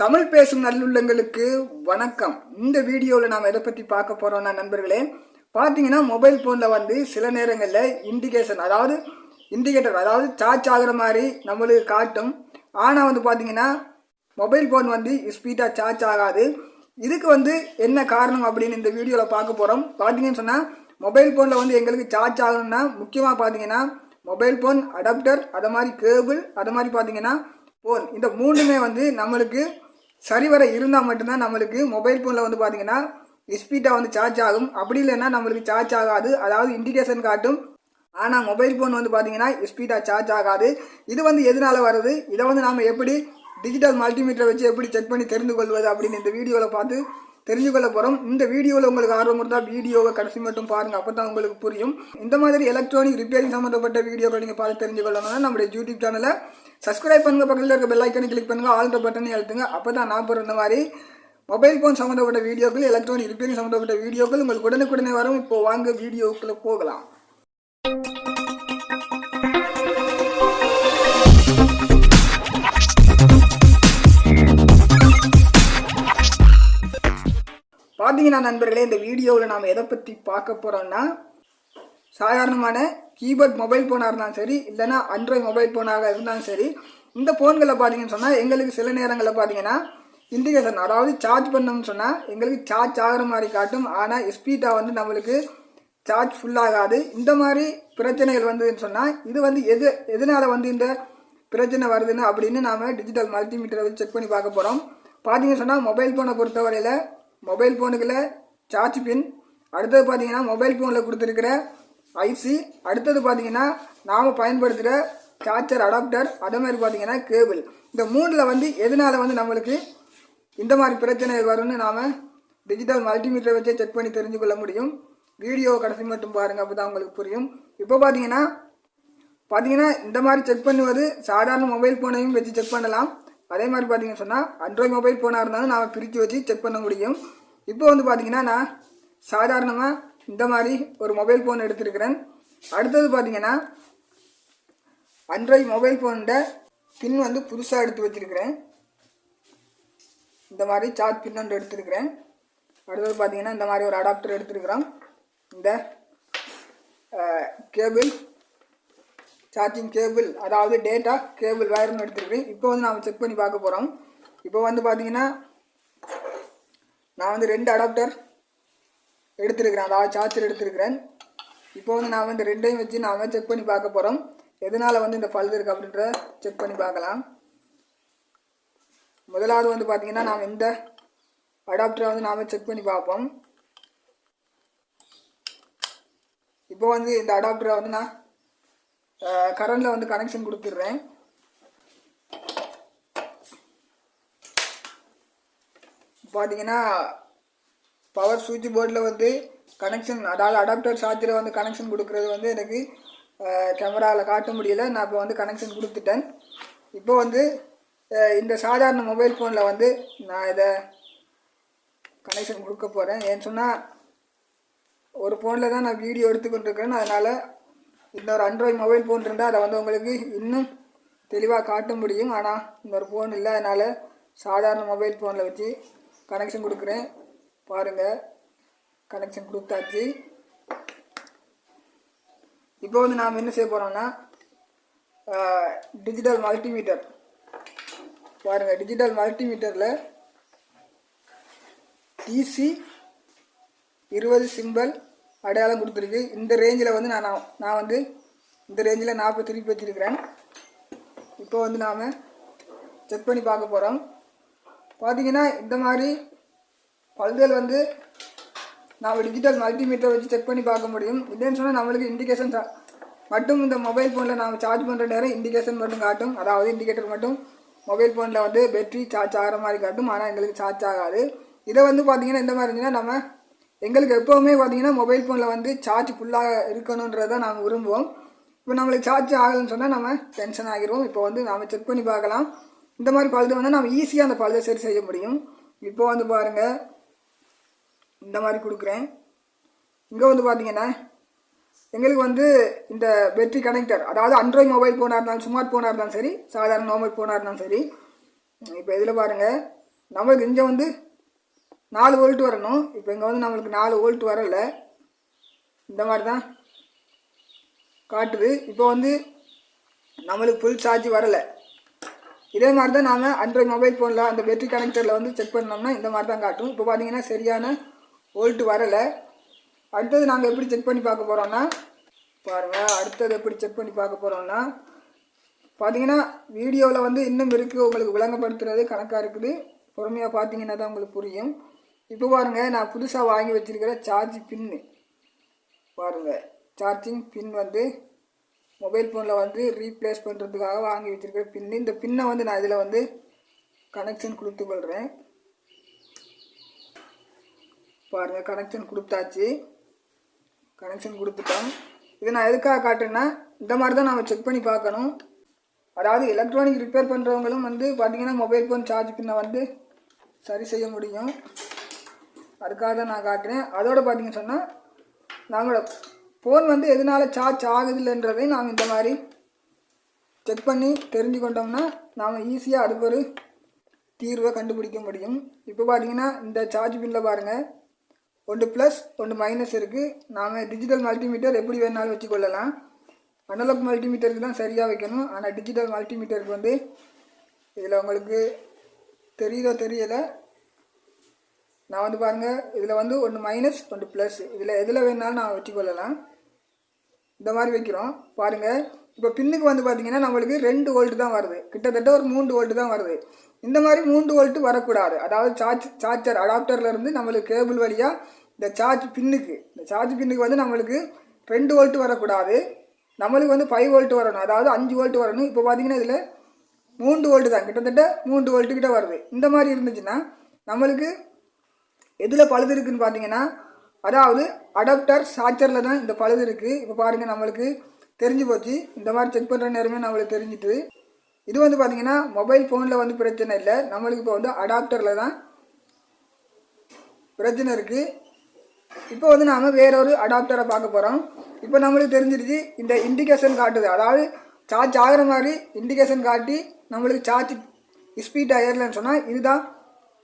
தமிழ் பேசும் நல்லுள்ளங்களுக்கு வணக்கம். இந்த வீடியோவில் நாம் எதை பற்றி பார்க்க போகிறோம்னா நண்பர்களே பார்த்தீங்கன்னா மொபைல் ஃபோனில் வந்து சில நேரங்களில் இண்டிகேஷன் அதாவது இண்டிகேட்டர் அதாவது சார்ஜ் ஆகுற மாதிரி நம்மளுக்கு காட்டும். ஆனால் வந்து பார்த்தீங்கன்னா மொபைல் ஃபோன் வந்து ஸ்பீடாக சார்ஜ் ஆகாது. இதுக்கு வந்து என்ன காரணம் அப்படின்னு இந்த வீடியோவில் பார்க்க போகிறோம் பார்த்தீங்கன்னு சொன்னால் மொபைல் ஃபோனில் வந்து எங்களுக்கு சார்ஜ் ஆகணும்னா முக்கியமாக பார்த்தீங்கன்னா மொபைல் ஃபோன் அடாப்டர் அதை மாதிரி கேபிள் அது மாதிரி பார்த்தீங்கன்னா ஃபோன் இந்த மூணுமே வந்து நம்மளுக்கு சரிவர இருந்தால் மட்டும்தான் நம்மளுக்கு மொபைல் ஃபோனில் வந்து பார்த்தீங்கன்னா ஸ்பீடாக வந்து சார்ஜ் ஆகும். அப்படி இல்லைன்னா நம்மளுக்கு சார்ஜ் ஆகாது. அதாவது இண்டிகேஷன் காட்டும். ஆனால் மொபைல் ஃபோன் வந்து பார்த்தீங்கன்னா ஸ்பீடாக சார்ஜ் ஆகாது. இது வந்து எதனால் வருது இதை வந்து நாம் எப்படி டிஜிட்டல் மல்டிமீட்டரை வச்சு எப்படி செக் பண்ணி தெரிந்து கொள்வது அப்படின்னு இந்த வீடியோவில் பார்த்து தெரிஞ்சு கொள்ள போகிறோம் இந்த வீடியோவில் உங்களுக்கு ஆர்வம் இருந்தால் வீடியோவை கடைசி மட்டும் பாருங்கள் அப்போ தான் உங்களுக்கு புரியும். இந்த மாதிரி எலக்ட்ரானிக் ரிப்பேரிங் சம்மந்தப்பட்ட வீடியோக்கள் நீங்கள் பார்த்து தெரிஞ்சு கொள்ளணும்னா யூடியூப் சேனலை சப்ஸ்கிரைப் பண்ணுங்கள் பக்கத்தில் இருக்க பெல் ஐக்கனை கிளிக் பண்ணுங்கள் ஆல்ற பட்டனை எழுத்துங்க அப்போ தான் நான் போகிற இந்த மாதிரி மொபைல் ஃபோன் சம்மந்தப்பட்ட வீடியோக்கள் எலக்ட்ரானிக் ரிப்பேரிங் சம்மந்தப்பட்ட வீடியோக்கள் உங்களுக்கு உடனுக்குடனே வரும். இப்போ வாங்க வீடியோக்குள்ளே போகலாம். நான் நண்பர்களே இந்த வீடியோவில் நாம் எதை பற்றி பார்க்க போகிறோம்னா சாதாரணமான கீபோர்ட் மொபைல் ஃபோனாக இருந்தாலும் சரி இல்லைனா ஆண்ட்ராய்ட் மொபைல் ஃபோனாக இருந்தாலும் சரி இந்த ஃபோன்களில் பார்த்தீங்கன்னு சொன்னால் எங்களுக்கு சில நேரங்களில் பார்த்தீங்கன்னா இண்டிகேஷன் அதாவது சார்ஜ் பண்ணோம்னு சொன்னால் எங்களுக்கு சார்ஜ் ஆகிற மாதிரி காட்டும். ஆனால் ஸ்பீடாக வந்து நம்மளுக்கு சார்ஜ் ஃபுல்லாகாது இந்த மாதிரி பிரச்சனைகள் வந்ததுன்னு சொன்னால் இது வந்து எது எதனால் வந்து இந்த பிரச்சனை வருதுன்னு அப்படின்னு நாம் டிஜிட்டல் மல்டிமீட்டரை வந்து செக் பண்ணி பார்க்க போகிறோம் பார்த்தீங்கன்னு சொன்னால் மொபைல் ஃபோனை பொறுத்தவரையில் மொபைல் ஃபோனுக்குள்ள சார்ஜ் பின் அடுத்தது பார்த்தீங்கன்னா மொபைல் ஃபோனில் கொடுத்துருக்கிற ஐசி அடுத்தது பார்த்தீங்கன்னா நாம் பயன்படுத்துகிற சார்ஜர் அடாப்டர் அதே மாதிரி பார்த்தீங்கன்னா கேபிள் இந்த மூணில் வந்து எதனால் வந்து நம்மளுக்கு இந்த மாதிரி பிரச்சனைகள் வரும்னு நாம் டிஜிட்டல் மல்டிமீட்டரை வச்சே செக் பண்ணி தெரிஞ்சு கொள்ள முடியும். வீடியோ கடைசி மட்டும் பாருங்கள் அப்போ தான் உங்களுக்கு புரியும். இப்போ பார்த்தீங்கன்னா பார்த்தீங்கன்னா இந்த மாதிரி செக் பண்ணுவது சாதாரண மொபைல் ஃபோனையும் வச்சு செக் பண்ணலாம். அதே மாதிரி பார்த்தீங்கன்னு சொன்னால் அண்ட்ராய்ட் மொபைல் ஃபோனாக இருந்தாலும் நாம் பிரித்து வச்சு செக் பண்ண முடியும். இப்போ வந்து பார்த்தீங்கன்னா நான் சாதாரணமாக இந்த மாதிரி ஒரு மொபைல் ஃபோன் எடுத்திருக்கிறேன். அடுத்தது பார்த்தீங்கன்னா அண்ட்ராய்ட் மொபைல் ஃபோனோட பின் வந்து புதுசாக எடுத்து வச்சுருக்கிறேன். இந்த மாதிரி சார்ஜ் பின் ஒன்று எடுத்திருக்கிறேன். அடுத்தது பார்த்தீங்கன்னா இந்த மாதிரி ஒரு அடாப்டர் எடுத்திருக்கிறோம். இந்த கேபிள் சார்ஜிங் கேபிள் அதாவது டேட்டா கேபிள் வயர்னு எடுத்துருக்கேன் இப்போ வந்து நாம் செக் பண்ணி பார்க்க போகிறோம் இப்போ வந்து பார்த்தீங்கன்னா நான் வந்து ரெண்டு அடாப்டர் எடுத்துருக்கிறேன். அதாவது சார்ஜர் எடுத்திருக்கிறேன். இப்போ வந்து நான் வந்து ரெண்டையும் வச்சு நாம் செக் பண்ணி பார்க்க போகிறோம் எதனால் வந்து இந்த பழுது இருக்குது அப்படின்ற செக் பண்ணி பார்க்கலாம். முதலாவது வந்து பார்த்திங்கன்னா நாம் இந்த அடாப்டரை வந்து நாம் செக் பண்ணி பார்ப்போம். இப்போ வந்து இந்த அடாப்டரை வந்து நான் கரண்டில் வந்து கனெக்ஷன் கொடுத்துட்றேன். பார்த்தீங்கன்னா பவர் சுவிட்ச் போர்டில் வந்து கனெக்ஷன் அதாவது அடாப்டர் சார்ஜில் வந்து கனெக்ஷன் கொடுக்குறது வந்து எனக்கு கேமராவில் காட்ட முடியல. நான் இப்போ வந்து கனெக்ஷன் கொடுத்துட்டேன். இப்போ வந்து இந்த சாதாரண மொபைல் ஃபோனில் வந்து நான் இதை கனெக்ஷன் கொடுக்க போகிறேன் ஏன்னு சொன்னால் ஒரு ஃபோனில் தான் நான் வீடியோ எடுத்துக்கொண்டு இருக்கிறேன் அதனால் இன்னொரு ஆண்ட்ராய்ட் மொபைல் ஃபோன் இருந்தால் அதை வந்து உங்களுக்கு இன்னும் தெளிவாக காட்ட முடியும். ஆனால் இன்னொரு ஃபோன் இல்லை அதனால் சாதாரண மொபைல் ஃபோனில் வச்சு கனெக்ஷன் கொடுக்குறேன். பாருங்கள் கனெக்ஷன் கொடுத்தாச்சு. இப்போ வந்து நாம் என்ன செய்ய போகிறோம்னா டிஜிட்டல் மல்டிமீட்டர் பாருங்கள் டிஜிட்டல் மல்டிமீட்டரில் டிசி இருபது சிம்பல் அடையாளம் கொடுத்துருக்கு. இந்த ரேஞ்சில் வந்து நான் நான் நான் வந்து இந்த ரேஞ்சில் நாற்பது திருப்பி வச்சுருக்கிறேன். இப்போ வந்து நாம் செக் பண்ணி பார்க்க போகிறோம் பார்த்தீங்கன்னா இந்த மாதிரி பல்கள் வந்து நாம் டிஜிட்டல் மல்டிமீட்டர் வச்சு செக் பண்ணி பார்க்க முடியும். இல்லைன்னு சொன்னால் நம்மளுக்கு இண்டிகேஷன் மட்டும் இந்த மொபைல் ஃபோனில் நாம் சார்ஜ் பண்ணுற நேரம் இண்டிகேஷன் மட்டும் காட்டும். அதாவது இண்டிகேட்டர் மட்டும் மொபைல் ஃபோனில் வந்து பேட்டரி சார்ஜ் ஆகிற மாதிரி காட்டும். ஆனால் எங்களுக்கு சார்ஜ் ஆகாது. இதை வந்து பார்த்தீங்கன்னா இந்த மாதிரி இருந்துச்சுன்னா நம்ம எங்களுக்கு எப்போவுமே பார்த்தீங்கன்னா மொபைல் ஃபோனில் வந்து சார்ஜ் ஃபுல்லாக இருக்கணுன்றதை நாங்கள் விரும்புவோம். இப்போ நம்மளுக்கு சார்ஜ் ஆகலைன்னு சொன்னால் நம்ம டென்ஷன் ஆகிடுவோம் இப்போ வந்து நாம் செக் பண்ணி பார்க்கலாம். இந்த மாதிரி பழுது வந்து நம்ம ஈஸியாக அந்த பழுதை சரி செய்ய முடியும். இப்போ வந்து பாருங்கள் இந்த மாதிரி கொடுக்குறேன். இங்கே வந்து பார்த்தீங்கன்னா எங்களுக்கு வந்து இந்த பேட்டரி கனெக்டர் அதாவது அண்ட்ராய்ட் மொபைல் ஃபோனாக இருந்தாலும் ஸ்மார்ட் ஃபோனாக இருந்தாலும் சரி சாதாரண நார்மல் ஃபோனாக இருந்தாலும் சரி இப்போ இதில் பாருங்கள் நம்மளுக்கு இங்கே வந்து நாலு வோல்ட் வரணும். இப்போ இங்கே வந்து நம்மளுக்கு நாலு வோல்ட் வரலை. இந்த மாதிரி தான் காட்டுது. இப்போ வந்து நம்மளுக்கு ஃபுல் சார்ஜ் வரலை. இதே மாதிரி தான் நாம் அண்ட்ராய்ட் மொபைல் ஃபோனில் அந்த பேட்ரி கனெக்டரில் வந்து செக் பண்ணோம்னா இந்த மாதிரி தான் காட்டும். இப்போ பார்த்தீங்கன்னா சரியான வோல்ட் வரலை. அடுத்தது நாங்கள் எப்படி செக் பண்ணி பார்க்க போகிறோம்னா பாருங்கள் அடுத்தது எப்படி செக் பண்ணி பார்க்க போகிறோம்னா பார்த்தீங்கன்னா வீடியோவில் வந்து இன்னும் இருக்குது உங்களுக்கு விளங்கப்படுத்துறது கணக்காக இருக்குது. பொறுமையாக பார்த்தீங்கன்னா தான் உங்களுக்கு புரியும். இப்போ பாருங்கள் நான் புதுசாக வாங்கி வச்சிருக்கிற சார்ஜ் பின்னு பாருங்கள் சார்ஜிங் பின் வந்து மொபைல் ஃபோனில் வந்து ரீப்ளேஸ் பண்ணுறதுக்காக வாங்கி வச்சுருக்கிற பின்னு இந்த பின்னை வந்து நான் இதில் வந்து கனெக்ஷன் கொடுத்து கொள்கிறேன் பாருங்கள் கனெக்ஷன் கொடுத்தாச்சு. கனெக்ஷன் கொடுத்துட்டோம். இதை நான் எதுக்காக காட்டுன்னா இந்த மாதிரி தான் நம்ம செக் பண்ணி பார்க்கணும். அதாவது எலக்ட்ரானிக் ரிப்பேர் பண்ணுறவங்களும் வந்து பார்த்திங்கன்னா மொபைல் ஃபோன் சார்ஜ் பின்னை வந்து சரி செய்ய முடியும். அதுக்காக தான் நான் காட்டுறேன் அதோட பார்த்தீங்கன்னு சொன்னால் நாங்களோட ஃபோன் வந்து எதனால சார்ஜ் ஆகுதில்லைன்றதையும் நாம் இந்த மாதிரி செக் பண்ணி தெரிஞ்சு கொண்டோம்னா நாம் ஈஸியாக அதுக்கு ஒரு தீர்வை கண்டுபிடிக்க முடியும். இப்போ பார்த்தீங்கன்னா இந்த சார்ஜ் பின்னில் பாருங்கள் ஒன்று ப்ளஸ் ஒன்று மைனஸ் இருக்குது நாம் டிஜிட்டல் மல்டிமீட்டர் எப்படி வேணாலும் வச்சுக்கொள்ளலாம். அனலாக் மல்டிமீட்டருக்கு தான் சரியாக வைக்கணும். ஆனால் டிஜிட்டல் மல்டிமீட்டருக்கு வந்து இதில் உங்களுக்கு தெரியுதோ தெரியலை நான் வந்து பாருங்கள் இதில் வந்து ஒன்று மைனஸ் ஒன்று ப்ளஸ் இதில் எதில் வேணாலும் நான் வச்சுக்கொள்ளலாம் இந்த மாதிரி வைக்கிறோம். பாருங்கள் இப்போ பின்னுக்கு வந்து பார்த்தீங்கன்னா நம்மளுக்கு ரெண்டு வோல்ட்டு தான் வருது. கிட்டத்தட்ட ஒரு மூன்று வோல்ட்டு தான் வருது. இந்த மாதிரி மூன்று வோல்ட்டு வரக்கூடாது. அதாவது சார்ஜ் சார்ஜர் அடாப்டர்லேருந்து நம்மளுக்கு கேபிள் வழியாக இந்த சார்ஜ் பின்னுக்கு இந்த சார்ஜ் பின்னுக்கு வந்து நம்மளுக்கு ரெண்டு வோல்ட்டு வரக்கூடாது. நம்மளுக்கு வந்து ஃபைவ் வோல்ட் வரணும். அதாவது அஞ்சு வோல்ட்டு வரணும். இப்போ பார்த்தீங்கன்னா இதில் மூன்று வோல்ட்டு தான். கிட்டத்தட்ட மூன்று வோல்ட்டு கிட்ட வருது. இந்த மாதிரி இருந்துச்சுன்னா நம்மளுக்கு எதில் பழுது இருக்குன்னு பார்த்தீங்கன்னா அதாவது அடாப்டர் சார்ஜரில் தான் இந்த பழுது இருக்குது இப்போ பாருங்கள் நம்மளுக்கு தெரிஞ்சு போச்சு. இந்த மாதிரி செக் பண்ணுற நேரமே நம்மளுக்கு தெரிஞ்சுட்டு. இது வந்து பார்த்தீங்கன்னா மொபைல் ஃபோனில் வந்து பிரச்சனை இல்லை. நம்மளுக்கு இப்போ வந்து அடாப்டரில் தான் பிரச்சனை இருக்குது இப்போ வந்து நாம் வேற ஒரு அடாப்டரை பார்க்க போகிறோம் இப்போ நம்மளுக்கு தெரிஞ்சிருச்சு இந்த இண்டிகேஷன் காட்டுது. அதாவது சார்ஜ் ஆகிற மாதிரி இண்டிகேஷன் காட்டி நம்மளுக்கு சார்ஜ் ஸ்பீட் ஏறலன்னு சொன்னால் இதுதான்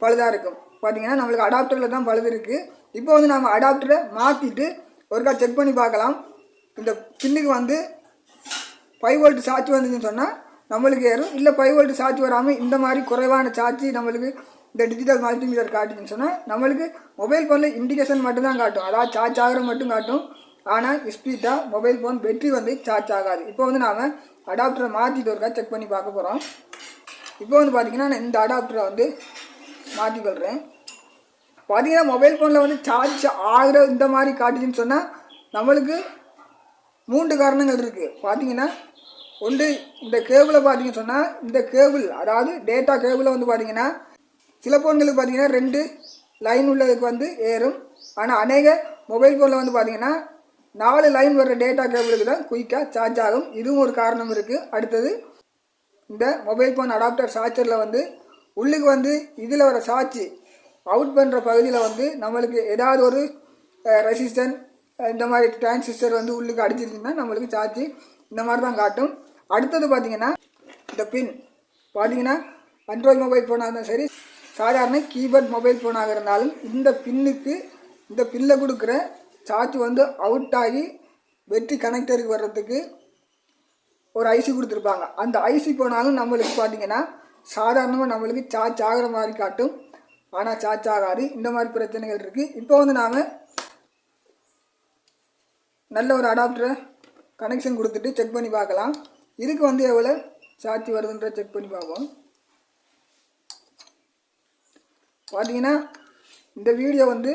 பழுதாக இருக்கும். பார்த்தீங்கன்னா நம்மளுக்கு அடாப்டரில் தான் பழுது இருக்குது இப்போ வந்து நம்ம அடாப்டரை மாற்றிட்டு ஒருக்கா செக் பண்ணி பார்க்கலாம். இந்த பின்னுக்கு வந்து ஃபைவ் வோல்ட் சார்ஜ் வந்துச்சுன்னு சொன்னால் நம்மளுக்கு ஏறும். இல்லை ஃபைவ் வோல்ட் சார்ஜ் வராமல் இந்த மாதிரி குறைவான சார்ஜ் நம்மளுக்கு இந்த டிஜிட்டல் மல்டிமீட்டர் காட்டுச்சுன்னு சொன்னால் நம்மளுக்கு மொபைல் ஃபோனில் இண்டிகேஷன் மட்டும்தான் காட்டும். அதாவது சார்ஜ் ஆகிற மட்டும் காட்டும். ஆனால் ஸ்பீடாக மொபைல் ஃபோன் பேட்டரி வந்து சார்ஜ் ஆகாது. இப்போ வந்து நாம் அடாப்டரை மாற்றிட்டு ஒருக்கா செக் பண்ணி பார்க்க போகிறோம் இப்போ வந்து பார்த்திங்கன்னா நான் இந்த அடாப்டரை வந்து மாற்றிக்கொள்கிறேன் பார்த்தீங்கன்னா மொபைல் ஃபோனில் வந்து சார்ஜ் ஆகிற இந்த மாதிரி காட்டுச்சுன்னு சொன்னால் நம்மளுக்கு மூன்று காரணங்கள் இருக்குது பார்த்தீங்கன்னா ஒன்று இந்த கேபிளை பார்த்தீங்கன்னு சொன்னால் இந்த கேபிள் அதாவது டேட்டா கேபிளை வந்து பார்த்தீங்கன்னா சில ஃபோன்களுக்கு பார்த்தீங்கன்னா ரெண்டு லைன் உள்ளதுக்கு வந்து ஏறும். ஆனால் அநேக மொபைல் ஃபோனில் வந்து பார்த்தீங்கன்னா நாலு லைன் வர்ற டேட்டா கேபிளுக்கு தான் குயிக்காக சார்ஜ் ஆகும். இதுவும் ஒரு காரணம் இருக்குது அடுத்தது இந்த மொபைல் ஃபோன் அடாப்டர் சார்ஜரில் வந்து உள்ளுக்கு வந்து இதில் வர சார்ஜ் அவுட் பண்ணுற பகுதியில் வந்து நம்மளுக்கு ஏதாவது ஒரு ரெசிஸ்டன் இந்த மாதிரி டிரான்சிஸ்டர் வந்து உள்ளுக்கு அடிச்சிருந்தீங்கன்னா நம்மளுக்கு சார்ஜ் இந்த மாதிரி தான் காட்டும். அடுத்தது பார்த்தீங்கன்னா இந்த பின் பார்த்தீங்கன்னா அண்ட்ராய்ட் மொபைல் ஃபோனாக இருந்தாலும் சரி சாதாரண கீபோர்ட் மொபைல் ஃபோனாக இருந்தாலும் இந்த பின்னுக்கு இந்த பின்னில் கொடுக்குற சார்ஜ் வந்து அவுட் ஆகி வெற்றி கனெக்டருக்கு வர்றதுக்கு ஒரு ஐசி கொடுத்துருப்பாங்க. அந்த ஐசி போனாலும் நம்மளுக்கு பார்த்தீங்கன்னா சாதாரணமாக நம்மளுக்கு சார்ஜ் ஆகிற மாதிரி காட்டும். ஆனால் சார்ஜ் ஆகாது. இந்த மாதிரி பிரச்சனைகள் இருக்குது இப்போ வந்து நாம் நல்ல ஒரு அடாப்டரை கனெக்ஷன் கொடுத்துட்டு செக் பண்ணி பார்க்கலாம். இதுக்கு வந்து எவ்வளோ சார்ஜ் வருதுன்ற செக் பண்ணி பார்ப்போம். பார்த்தீங்கன்னா இந்த வீடியோ வந்து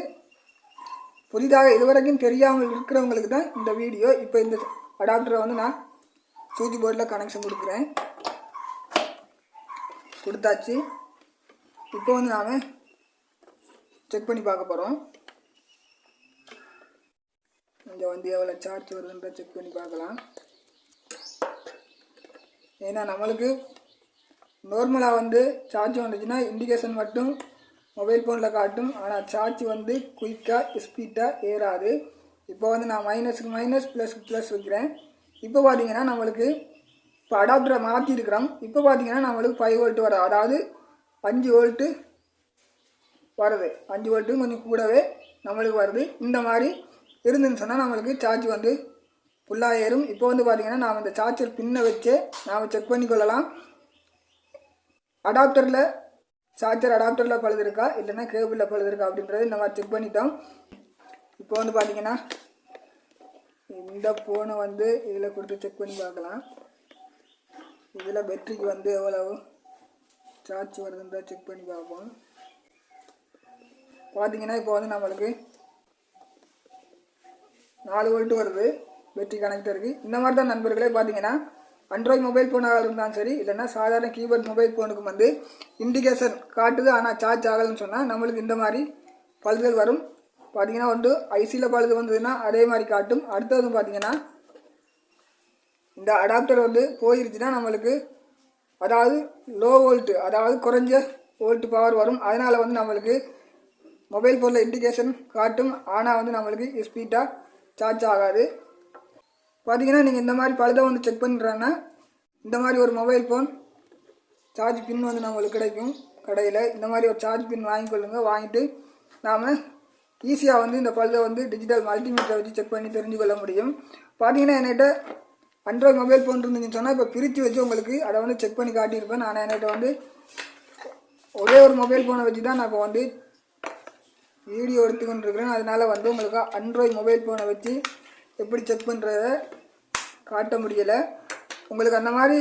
புதிதாக இதுவரைக்கும் தெரியாமல் இருக்கிறவங்களுக்கு தான் இந்த வீடியோ இப்போ இந்த அடாப்டரை வந்து நான் சூஜி போர்டில் கனெக்ஷன் கொடுக்குறேன். கொடுத்தாச்சு. இப்போ வந்து நாம் செக் பண்ணி பார்க்க போகிறோம் இங்கே வந்து எவ்வளோ சார்ஜ் வருதுன்ற செக் பண்ணி பார்க்கலாம். ஏன்னா நம்மளுக்கு நார்மலாக வந்து சார்ஜ் வந்துச்சுன்னா இண்டிகேஷன் மட்டும் மொபைல் ஃபோனில் காட்டும். ஆனால் சார்ஜ் வந்து குயிக்காக ஸ்பீட்டாக ஏறாது. இப்போ வந்து நான் மைனஸுக்கு மைனஸ் ப்ளஸ் ப்ளஸ் வைக்கிறேன். இப்போ பார்த்தீங்கன்னா நம்மளுக்கு இப்போ அடாப்டரை மாற்றிருக்கிறோம் இப்போ பார்த்தீங்கன்னா நம்மளுக்கு ஃபைவ் வோல்ட் வரும் அதாவது அஞ்சு வோல்ட்டு வருது அஞ்சு வோல்ட்டும் கொஞ்சம் கூடவே நம்மளுக்கு வருது. இந்த மாதிரி இருந்துன்னு சொன்னால் நம்மளுக்கு சார்ஜ் வந்து ஃபுல்லாக ஏறும். இப்போ வந்து பார்த்தீங்கன்னா நாம் இந்த சார்ஜர் பின்னை வச்சு நாம் செக் பண்ணி கொள்ளலாம் அடாப்டரில் சார்ஜர் அடாப்டரில் பழுது இருக்கா இல்லைன்னா கேபிளில் பழுது இருக்கா அப்படின்றத இந்த மாதிரி செக் பண்ணிட்டோம். இப்போ வந்து பார்த்தீங்கன்னா இந்த ஃபோனை வந்து இதில் கொடுத்து செக் பண்ணி பார்க்கலாம். இதில் பேட்டரிக்கு வந்து எவ்வளவு? சார்ஜ் வருதுன்னு செக் பண்ணி பார்ப்போம். பார்த்தீங்கன்னா இப்போ வந்து நம்மளுக்கு நாலு வோல்ட் வருது பேட்டரி கனெக்டருக்கு இந்த மாதிரி தான் நண்பர்களே பார்த்தீங்கன்னா அண்ட்ராய்ட் மொபைல் ஃபோனாக இருந்தாலும் சரி இல்லைன்னா சாதாரண கீபோர்ட் மொபைல் ஃபோனுக்கு வந்து இண்டிகேஷன் காட்டுது ஆனால் சார்ஜ் ஆகலைன்னு சொன்னால் நம்மளுக்கு இந்த மாதிரி பழுதுகள் வரும். பார்த்தீங்கன்னா வந்து ஐசியில் பழுது வந்ததுன்னா அதே மாதிரி காட்டும். அடுத்தது பார்த்தீங்கன்னா இந்த அடாப்டர் வந்து போயிருச்சுன்னா நம்மளுக்கு அதாவது லோ வோல்ட்டு அதாவது குறைஞ்ச வோல்ட் பவர் வரும். அதனால் வந்து நம்மளுக்கு மொபைல் ஃபோனில் இண்டிகேஷன் காட்டும். ஆனால் வந்து நம்மளுக்கு ஸ்பீடாக சார்ஜ் ஆகாது. பார்த்தீங்கன்னா நீங்கள் இந்த மாதிரி பழுதை வந்து செக் பண்ணுறேன்னா இந்த மாதிரி ஒரு மொபைல் ஃபோன் சார்ஜ் பின் வந்து நம்மளுக்கு கிடைக்கும். கடையில் இந்த மாதிரி ஒரு சார்ஜ் பின் வாங்கிக்கொள்ளுங்க வாங்கிட்டு நாம் ஈஸியாக வந்து இந்த பழுதை வந்து டிஜிட்டல் மல்டிமீட்டரை வச்சு செக் பண்ணி தெரிஞ்சு கொள்ள முடியும். பார்த்தீங்கன்னா என்கிட்ட அண்ட்ராய்ட் மொபைல் ஃபோன் இருந்துச்சுன்னு சொன்னால் இப்போ பிரித்து வச்சு உங்களுக்கு அதை வந்து செக் பண்ணி காட்டியிருப்பேன். நான் என்கிட்ட வந்து ஒரே ஒரு மொபைல் ஃபோனை வச்சு தான் நான் இப்போ வந்து வீடியோ எடுத்துக்கொண்டு இருக்கிறேன். அதனால் வந்து உங்களுக்கு அண்ட்ராய்ட் மொபைல் ஃபோனை வச்சு எப்படி செக் பண்ணுறத காட்ட முடியலை. உங்களுக்கு அந்த மாதிரி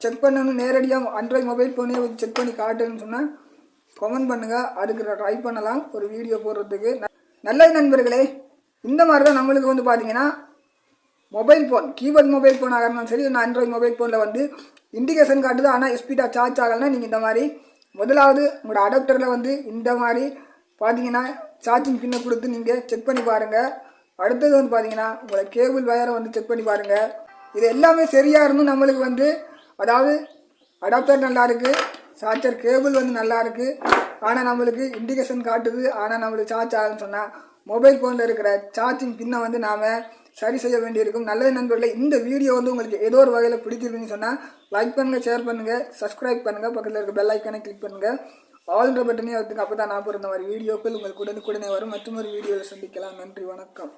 செக் பண்ணணும் நேரடியாக அண்ட்ராய்ட் மொபைல் ஃபோனே வச்சு செக் பண்ணி காட்டுன்னு சொன்னால் கமெண்ட் பண்ணுங்கள் அதுக்கு ட்ரை பண்ணலாம். ஒரு வீடியோ போடுறதுக்கு. ந- நல்லது நண்பர்களே இந்த மாதிரி தான் நம்மளுக்கு வந்து பார்த்தீங்கன்னா mobile phone keyboard mobile phone இருந்தாலும் சரி நான் ஆண்ட்ராய்ட் மொபைல் ஃபோனில் வந்து இண்டிகேஷன் காட்டுது ஆனால் ஸ்பீடாக சார்ஜ் ஆகலைன்னா நீங்கள் இந்த மாதிரி முதலாவது உங்களோட அடாப்டரில் வந்து இந்த மாதிரி பார்த்தீங்கன்னா சார்ஜிங் பின்னை கொடுத்து நீங்கள் செக் பண்ணி பாருங்கள் அடுத்தது வந்து பார்த்தீங்கன்னா உங்களை கேபிள் வயரை வந்து செக் பண்ணி பாருங்கள் இது எல்லாமே சரியாக இருந்தும் நம்மளுக்கு வந்து அதாவது அடாப்டர் நல்லா இருக்குது சார்ஜர் கேபிள் வந்து நல்லா இருக்குது ஆனால் நம்மளுக்கு இண்டிகேஷன் காட்டுது ஆனால் நம்மளுக்கு சார்ஜ் ஆகுதுன்னு சொன்னால் மொபைல் ஃபோனில் இருக்கிற சார்ஜிங் பின்னை வந்து நாம் சரி செய்ய வேண்டியிருக்கும். நல்லது நண்பர்களே இந்த வீடியோ வந்து உங்களுக்கு ஏதோ ஒரு வகையில் பிடிச்சிருக்குன்னு சொன்னால் லைக் பண்ணுங்கள் ஷேர் பண்ணுங்கள் சப்ஸ்கிரைப் பண்ணுங்கள் பக்கத்தில் இருக்க பெல் ஐக்கானை கிளிக் பண்ணுங்கள் ஆல்ன்ற பட்டனே அதுக்கு அப்போ தான் நான் பிறந்த மாதிரி வீடியோக்கள் உங்களுக்கு உடனுக்குடனே வரும். மற்றும் ஒரு வீடியோவில் சந்திக்கலாம். நன்றி வணக்கம்.